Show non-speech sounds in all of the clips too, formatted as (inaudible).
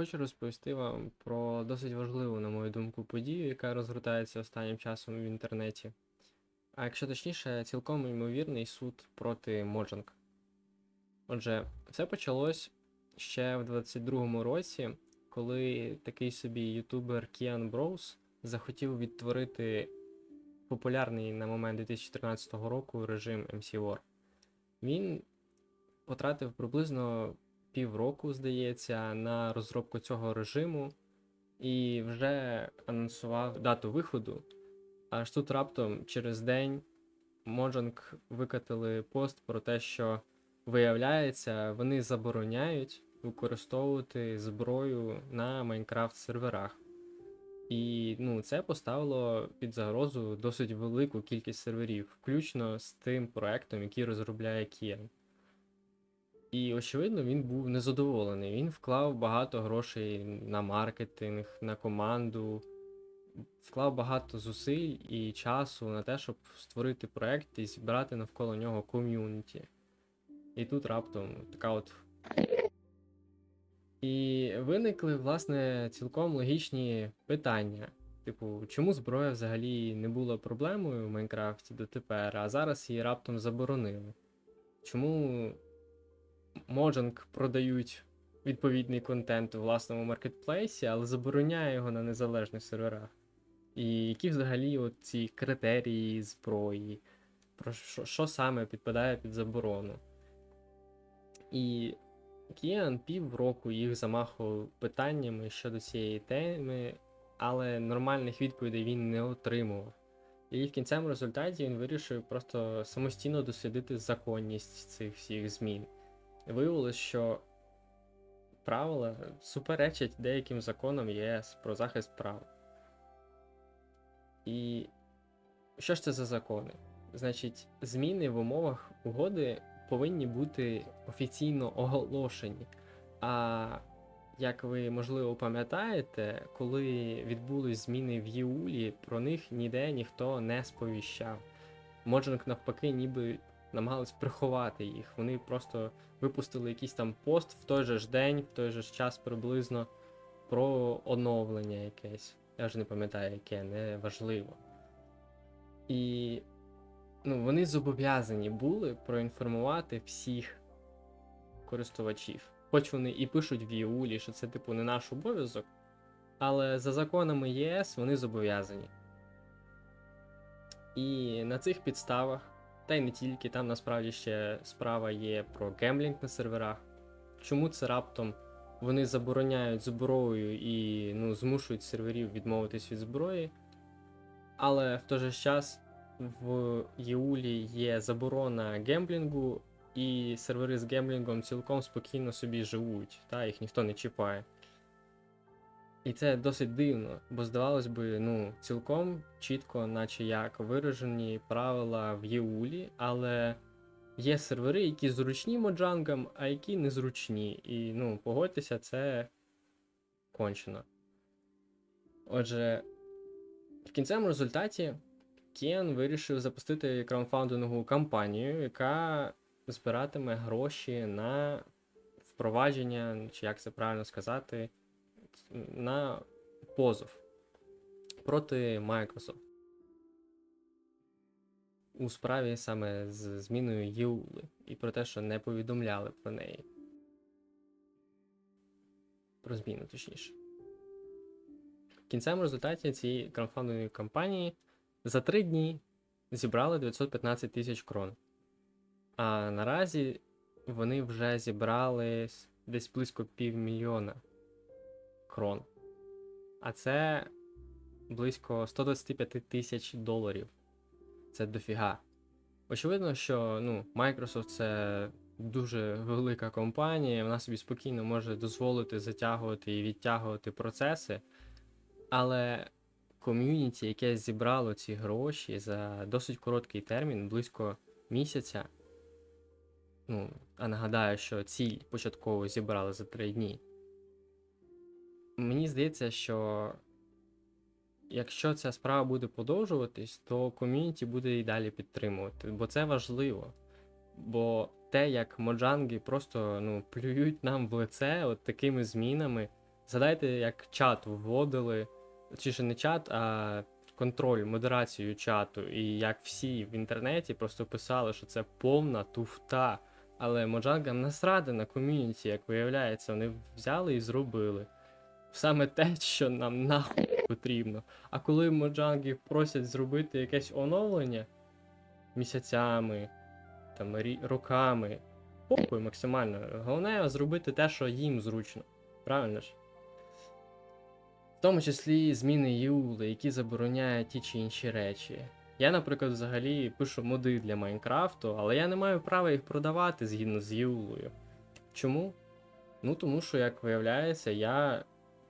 Хочу розповісти вам про досить важливу, на мою думку, подію, яка розгортається останнім часом в інтернеті. А якщо точніше, цілком ймовірний суд проти Mojang. Отже, все почалось ще в 22-му році, коли такий собі ютубер Кіан Броуз захотів відтворити популярний на момент 2014 року режим MC War. Він потратив приблизно півроку, здається, на розробку цього режиму і вже анонсував дату виходу. Аж тут раптом через день Mojang викатили пост про те, що виявляється, вони забороняють використовувати зброю на Майнкрафт серверах. І ну, це поставило під загрозу досить велику кількість серверів, включно з тим проектом, який розробляє Kian. І, очевидно, він був незадоволений. Він вклав багато грошей на маркетинг, на команду, вклав багато зусиль і часу на те, щоб створити проект і зібрати навколо нього ком'юніті. І тут раптом така от. І виникли, власне, цілком логічні питання. Типу, чому зброя взагалі не була проблемою в Майнкрафті дотепер, а зараз її раптом заборонили? Чому Mojang продають відповідний контент у власному маркетплейсі, але забороняє його на незалежних серверах? І які взагалі ці критерії зброї? Про що, що саме підпадає під заборону? І Кіан півроку їх замахував питаннями щодо цієї теми, але нормальних відповідей він не отримував. І в кінцевому результаті він вирішив просто самостійно дослідити законність цих всіх змін. Виявилось, що правила суперечать деяким законам ЄС про захист прав. І що ж це за закони? Значить, зміни в умовах угоди повинні бути офіційно оголошені. А як ви можливо пам'ятаєте, коли відбулись зміни в Єулі, про них ніде ніхто не сповіщав. Моджинг навпаки, ніби намагались приховати їх. Вони просто випустили якийсь там пост в той же ж день, в той же ж час приблизно про оновлення якесь. Я вже не пам'ятаю, яке, не важливо. І ну, вони зобов'язані були проінформувати всіх користувачів. Хоч вони і пишуть в ЄУЛі, що це, типу, не наш обов'язок, але за законами ЄС вони зобов'язані. І на цих підставах, та й не тільки, там насправді ще справа є про гемблінг на серверах. Чому це раптом вони забороняють зброю і ну, змушують серверів відмовитись від зброї, але в той же час в Єулі є заборона гемблінгу, і сервери з гемблінгом цілком спокійно собі живуть, та їх ніхто не чіпає. І це досить дивно, бо здавалось би, ну, цілком чітко, наче як виражені правила в Єулі, але є сервери, які зручні моджангам, а які незручні. І ну, погодьтеся, це кончено. Отже, в кінцевому результаті Кен вирішив запустити краудфандингову кампанію, яка збиратиме гроші на впровадження, чи як це правильно сказати, на позов проти Microsoft у справі саме з зміною ЄУЛи і про те, що не повідомляли про неї. Про зміну, точніше. В кінцевому результаті цієї краудфандингової кампанії за три дні зібрали 915 тисяч крон. А наразі вони вже зібрали десь близько півмільйона крон. А це близько 125 тисяч доларів. Це дофіга. Очевидно, що ну, Microsoft це дуже велика компанія, вона собі спокійно може дозволити затягувати і відтягувати процеси. Але ком'юніті, яке зібрало ці гроші за досить короткий термін, близько місяця. Ну, а нагадаю, що ціль початково зібрали за три дні. Мені здається, що якщо ця справа буде продовжуватись, то ком'юніті буде і далі підтримувати, бо це важливо. Бо те, як моджанги просто ну, плюють нам в лице от такими змінами, Згадайте, як чат вводили, чи ще не чат, а контроль, модерацію чату, і як всі в інтернеті просто писали, що це повна туфта. Але моджангам насради на ком'юніті, як виявляється, вони взяли і зробили. Саме те, що нам нахуй потрібно. А коли моджангів просять зробити якесь оновлення місяцями, там, роками, похуй максимально. Головне зробити те, що їм зручно. Правильно ж? В тому числі зміни Юли, які забороняють ті чи інші речі. Я, наприклад, взагалі пишу моди для Майнкрафту, але я не маю права їх продавати згідно з Юлою. Чому? Ну тому що, як виявляється, я,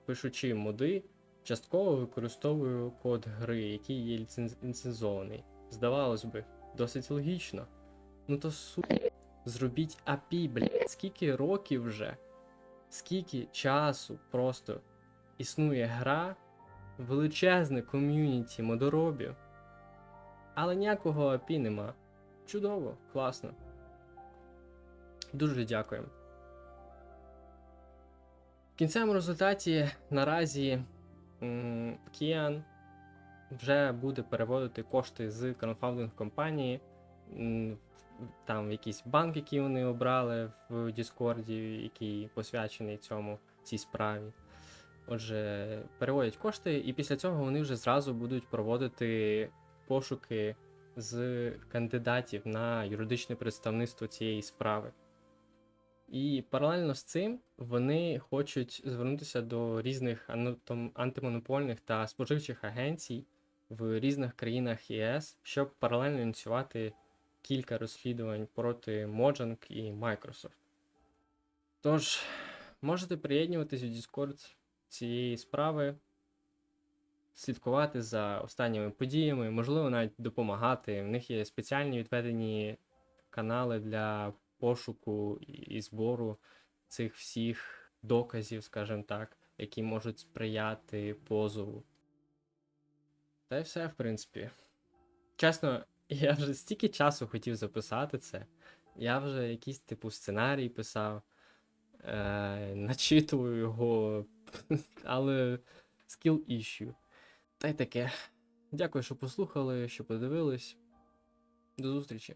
пишучи моди, частково використовую код гри, який є ліцензований. Здавалось би, досить логічно. Ну то су. Зробіть API, блядь, скільки років вже, скільки часу просто існує гра, величезне ком'юніті модоробів, але ніякого API нема. Чудово, класно. Дуже дякуємо. Кінцевому результаті наразі Kian вже буде переводити кошти з краудфандинг компанії там в якийсь банк, який вони обрали в Діскорді, який посвячений цьому цій справі. Отже, переводять кошти, і після цього вони вже зразу будуть проводити пошуки з кандидатів на юридичне представництво цієї справи. І паралельно з цим вони хочуть звернутися до різних антимонопольних та споживчих агенцій в різних країнах ЄС, щоб паралельно ініціювати кілька розслідувань проти Mojang і Microsoft. Тож, можете приєднуватись у Discord цієї справи, слідкувати за останніми подіями, можливо, навіть допомагати. В них є спеціальні відведені канали для пошуку і- збору цих всіх доказів, скажімо так, які можуть сприяти позову. Та й все, в принципі. Чесно, (laughs) я вже стільки часу хотів записати це. Я вже якийсь типу сценарій писав, е, (laughs) начитував його, (laughs) але skill issue. Та й таке. Дякую, що послухали, що подивились. До зустрічі.